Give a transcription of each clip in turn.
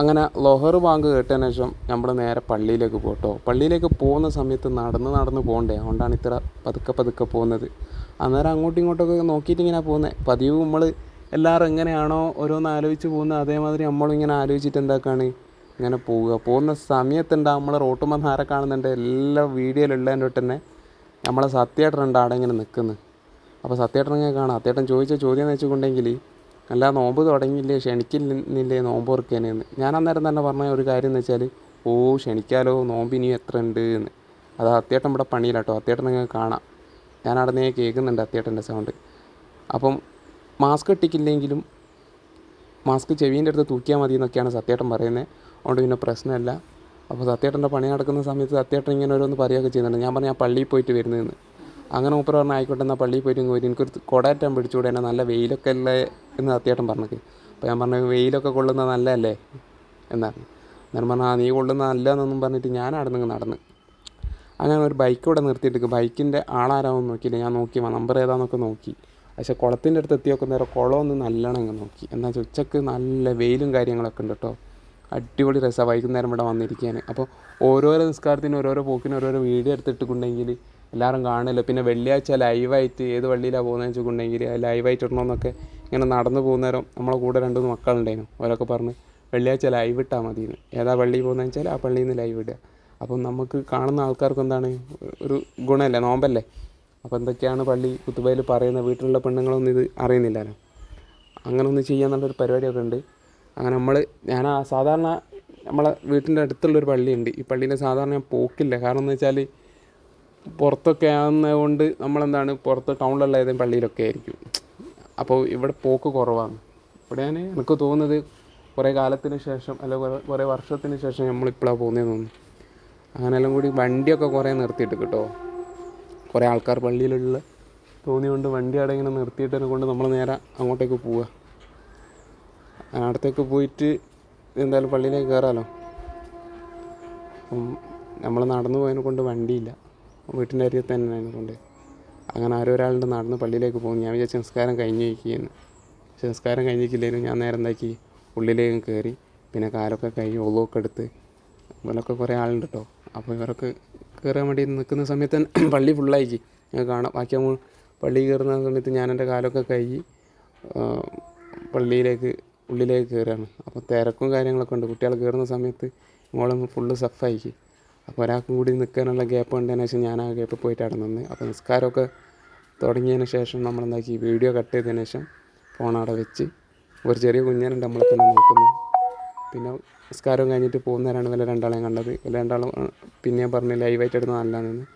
അങ്ങനെ ലൊഹർ ബാങ്ക് കേട്ടതിന് ശേഷം നമ്മൾ നേരെ പള്ളിയിലേക്ക് പോട്ടോ. പള്ളിയിലേക്ക് പോകുന്ന സമയത്ത് നടന്ന് നടന്ന് പോകണ്ടേ? അതുകൊണ്ടാണ് ഇത്ര പതുക്കെ പതുക്കെ പോകുന്നത്. അന്നേരം അങ്ങോട്ടും ഇങ്ങോട്ടൊക്കെ നോക്കിയിട്ട് ഇങ്ങനെ പോകുന്നത് പതിവ് നമ്മൾ എല്ലാവരും എങ്ങനെയാണോ ഓരോന്ന് ആലോചിച്ച് പോകുന്നത് അതേമാതിരി നമ്മളും ഇങ്ങനെ ആലോചിച്ചിട്ട് എന്താക്കാണ്? ഇങ്ങനെ പോവുക. പോകുന്ന സമയത്തുണ്ട് നമ്മൾ റോട്ടുമ്പോൾ ആരെ കാണുന്നുണ്ട് എല്ലാ വീഡിയോയിലുള്ളതിന്റെ തൊട്ട് തന്നെ നമ്മളെ സത്യേട്ടനുണ്ട് അവിടെ ഇങ്ങനെ നിൽക്കുന്നത് അപ്പോൾ സത്യേട്ടൻ ഇങ്ങനെ കാണാം. സത്യേട്ടൻ ചോദിച്ച ചോദ്യം എന്ന് വെച്ചിട്ടുണ്ടെങ്കിൽ അല്ല നോമ്പ് തുടങ്ങിയില്ലേ? ക്ഷണിക്കുന്നില്ലേ നോമ്പ് ഓർക്കാനെന്ന്. ഞാൻ അന്നേരം തന്നെ പറഞ്ഞ ഒരു കാര്യം എന്ന് വെച്ചാൽ ഓ ക്ഷണിക്കാലോ നോമ്പ് ഇനി എത്ര ഉണ്ട് എന്ന്. അത് അത്യേട്ടൻ ഇവിടെ പണിയിലാട്ടോ. അത്യേട്ടൻ നിങ്ങൾക്ക് കാണാം. ഞാൻ അവിടെ നിന്ന് കേൾക്കുന്നുണ്ട് അത്യേട്ടന്റെ സൗണ്ട്. അപ്പം മാസ്ക് ഇട്ടിക്കില്ലെങ്കിലും മാസ്ക് ചെവീന്റെ അടുത്ത് തൂക്കിയാൽ മതി എന്നൊക്കെയാണ് സത്യേട്ടൻ പറയുന്നത്. അതുകൊണ്ട് പിന്നെ പ്രശ്നമല്ല. അപ്പോൾ സത്യേട്ടന്റെ പണി നടക്കുന്ന സമയത്ത് സത്യേട്ടൻ ഇങ്ങനെ ഓരോന്ന് പറയുകയൊക്കെ ചെയ്യുന്നുണ്ട്. ഞാൻ പറഞ്ഞു ഞാൻ പള്ളിയിൽ പോയിട്ട് വരുന്നതെന്ന് അങ്ങനെ മൂപ്പർ പറഞ്ഞാൽ ആയിക്കോട്ടെ എന്നാൽ പള്ളിയിൽ പോയിട്ട് വരും. എനിക്കൊരു കൊടയറ്റം പിടിച്ചുകൂടെ എന്നെ നല്ല വെയിലൊക്കെ അല്ലേ? എന്ന് അത്യാട്ടം പറഞ്ഞത് അപ്പോൾ ഞാൻ പറഞ്ഞു വെയിലൊക്കെ കൊള്ളുന്നത് നല്ലതല്ലേ? എന്നാണ് ഞാൻ പറഞ്ഞു നീ കൊള്ളുന്നത് നല്ലതെന്നൊന്നും പറഞ്ഞിട്ട് ഞാൻ അവിടെ നിന്ന് നടന്ന്. അങ്ങനെ ഒരു ബൈക്ക് ഇവിടെ നിർത്തിയിട്ട് ബൈക്കിന്റെ ആളാരാവും നോക്കിയില്ല. ഞാൻ നോക്കി നമ്പർ ഏതാന്നൊക്കെ നോക്കി. പക്ഷേ കുളത്തിന്റെ അടുത്ത് എത്തി നേരം കുളമൊന്ന് നല്ലോണം അങ്ങ് നോക്കി. എന്നാൽ ഉച്ചയ്ക്ക് നല്ല വെയിലും കാര്യങ്ങളൊക്കെ ഉണ്ട് കേട്ടോ. അടിപൊളി രസമാണ് വൈകുന്നേരം ഇവിടെ വന്നിരിക്കാൻ. അപ്പോൾ ഓരോരോ നിസ്കാരത്തിന് ഓരോരോ പോക്കിന് ഓരോരോ വീഡിയോ എടുത്തിട്ടുണ്ടെങ്കിൽ എല്ലാവരും കാണില്ല. പിന്നെ വെള്ളിയാഴ്ച ലൈവായിട്ട് ഏത് വള്ളിയിലാണ് പോകുന്നതെന്ന് വെച്ചിട്ടുണ്ടെങ്കിൽ ലൈവായിട്ട് ഇടണമെന്നൊക്കെ ഇങ്ങനെ നടന്നു പോകുന്നേരം നമ്മളെ കൂടെ രണ്ട് മക്കളുണ്ടായിരുന്നു. അവരൊക്കെ പറഞ്ഞ് വെള്ളിയാഴ്ച ലൈവ് ഇട്ടാൽ മതി ഏതാ വള്ളി പോകുന്നതെന്ന് വെച്ചാൽ ആ പള്ളിയിൽ നിന്ന് ലൈവ് ഇടുക. അപ്പം നമുക്ക് കാണുന്ന ആൾക്കാർക്ക് എന്താണ്? ഒരു ഗുണമല്ലേ? നോമ്പല്ലേ? അപ്പോൾ എന്തൊക്കെയാണ് പള്ളി കുത്തുബയിൽ പറയുന്നത് വീട്ടിലുള്ള പെണ്ണുങ്ങളൊന്നും ഇത് അറിയുന്നില്ലല്ലോ. അങ്ങനെ ഒന്ന് ചെയ്യാന്നുള്ളൊരു പരിപാടിയൊക്കെ ഉണ്ട്. അങ്ങനെ നമ്മൾ ഞാൻ സാധാരണ നമ്മളെ വീട്ടിന്റെ അടുത്തുള്ളൊരു പള്ളിയുണ്ട്. ഈ പള്ളീന്റെ സാധാരണ ഞാൻ പോക്കില്ല. കാരണം എന്ന് വെച്ചാൽ പുറത്തൊക്കെ ആകുന്നതുകൊണ്ട് നമ്മളെന്താണ് പുറത്ത് ടൗണിലുള്ള ഏതെങ്കിലും പള്ളിയിലൊക്കെ ആയിരിക്കും. അപ്പോൾ ഇവിടെ പോക്ക് കുറവാണ്. ഇവിടെ ഞാൻ എനിക്ക് തോന്നുന്നത് കുറേ കാലത്തിന് ശേഷം അല്ല കുറേ കുറേ വർഷത്തിന് ശേഷം നമ്മളിപ്പോഴാണ് പോകുന്നതെന്ന് തോന്നുന്നു. അങ്ങനെല്ലാം കൂടി വണ്ടിയൊക്കെ കുറേ നിർത്തിയിട്ട് കേട്ടോ. കുറേ ആൾക്കാർ പള്ളിയിലുള്ള തോന്നിയുകൊണ്ട് വണ്ടി അവിടെ ഇങ്ങനെ നിർത്തിയിട്ടതിനെ കൊണ്ട് നമ്മൾ നേരെ അങ്ങോട്ടേക്ക് പോവുക. അടുത്തേക്ക് പോയിട്ട് എന്തായാലും പള്ളിയിലേക്ക് കയറാമല്ലോ അപ്പം നമ്മൾ നടന്നു പോയതിനെ കൊണ്ട് വണ്ടിയില്ല. വീട്ടിന്റെ അരികിൽ തന്നെ കൊണ്ട് അങ്ങനെ ആരോ ഒരാളുടെ നടന്ന് പള്ളിയിലേക്ക് പോകുന്നു. ഞാൻ വിചാരിച്ച സംസ്കാരം കഴിഞ്ഞ് വയ്ക്കുകയെന്ന് സംസ്കാരം കഴിഞ്ഞിരിക്കില്ലെങ്കിലും ഞാൻ നേരം എന്താക്കി? ഉള്ളിലേക്ക് കയറി. പിന്നെ കാലൊക്കെ കഴിഞ്ഞ് ഒളവൊക്കെ എടുത്ത് ഇവരൊക്കെ കുറേ ആളുണ്ട് കേട്ടോ അപ്പോൾ ഇവരൊക്കെ കയറാൻ വേണ്ടി നിൽക്കുന്ന സമയത്ത് പള്ളി ഫുള്ളായിക്ക് ഞാൻ കാണാം. ബാക്കി നമ്മൾ പള്ളി കയറുന്ന സമയത്ത് ഞാൻ എന്റെ കാലൊക്കെ കഴുകി പള്ളിയിലേക്ക് ഉള്ളിലേക്ക് കയറുകയാണ്. അപ്പോൾ തിരക്കും കാര്യങ്ങളൊക്കെ ഉണ്ട്. കുട്ടികൾ കയറുന്ന സമയത്ത് മോളൊന്ന് ഫുള്ള് സഫായിക്ക് അപ്പോൾ ഒരാൾക്കും കൂടി നിൽക്കാനുള്ള ഗ്യാപ്പ് കണ്ടതിന് ശേഷം ഞാൻ ആ ഗ്യാപ്പ് പോയിട്ട് അവിടെ നിന്ന് അപ്പോൾ നിസ്കാരമൊക്കെ തുടങ്ങിയതിന് ശേഷം നമ്മൾ എന്താക്കി വീഡിയോ കട്ട് ചെയ്തതിന് ശേഷം ഫോൺ അവിടെ വെച്ച് ഒരു ചെറിയ കുഞ്ഞനുണ്ട് നമ്മളെ തന്നെ നോക്കുന്നത് പിന്നെ നിസ്കാരം കഴിഞ്ഞിട്ട് പോകുന്നവരാണ് വല്ല രണ്ടാളെയും കണ്ടത്. വല്ല രണ്ടാളും പിന്നെ പറഞ്ഞ് ലൈവായിട്ട് എടുത്ത് നല്ലതാണെന്ന്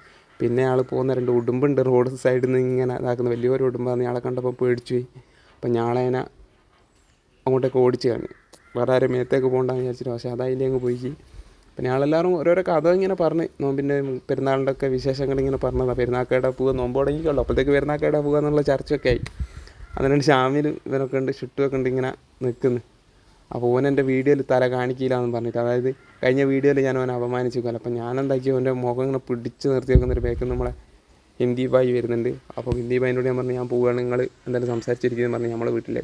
പിന്നെ ആൾ പോകുന്ന രണ്ട് ഉടുമ്പുണ്ട് റോഡ് സൈഡിൽ നിന്ന് ഇങ്ങനെ ഇതാക്കുന്ന. വലിയൊരു ഉടുമ്പാന്ന് ആളെ കണ്ടപ്പോൾ പേടിച്ചു പോയി. അപ്പം ഞാളേനെ അങ്ങോട്ടേക്ക് ഓടിച്ചു കാണി വേറെ ആരും മേത്തേക്ക് പോകണ്ടെന്ന് വിചാരിച്ചിട്ട് പക്ഷേ അതായില്ലേ അങ്ങ് പോയി. പിന്നെ ആളെല്ലാവരും ഓരോരോ കഥ ഇങ്ങനെ പറഞ്ഞ് നോമ്പിന്റെ പെരുന്നാളിന്റെ ഒക്കെ വിശേഷങ്ങൾ ഇങ്ങനെ പറഞ്ഞതാണ് പെരുന്നാക്കേടെ പോവുക നോമ്പ് തുടങ്ങിക്കല്ലോ അപ്പോഴത്തേക്ക് പെരുന്നാക്കേടെ പോകുക എന്നുള്ള ചർച്ചയൊക്കെ ആയി. അതിനുവേണ്ടി ഷാമിൽ ഇവരൊക്കെ ഉണ്ട് ഷുട്ടുമൊക്കെ ഉണ്ട് ഇങ്ങനെ നിൽക്കുന്നു. അപ്പോൾ ഓൻ എന്റെ വീഡിയോയിൽ തല കാണിക്കില്ല എന്ന് പറഞ്ഞിട്ട് അതായത് കഴിഞ്ഞ വീഡിയോയിൽ ഞാൻ അവനെ അപമാനിച്ചു കൊല്ലം അപ്പം ഞാൻ എന്താക്കി അവന്റെ മുഖം ഇങ്ങനെ പിടിച്ച് നിർത്തി വെക്കുന്ന ഒരു ബേക്കിൽ നമ്മളെ ഹിന്ദി ബായി വരുന്നുണ്ട്. അപ്പോൾ ഹിന്ദി ബായിനോട് ഞാൻ പറഞ്ഞു ഞാൻ പോവുകയാണ് നിങ്ങൾ എന്തായാലും സംസാരിച്ചിരിക്കുന്നത് പറഞ്ഞ് നമ്മളെ വീട്ടിലേക്ക്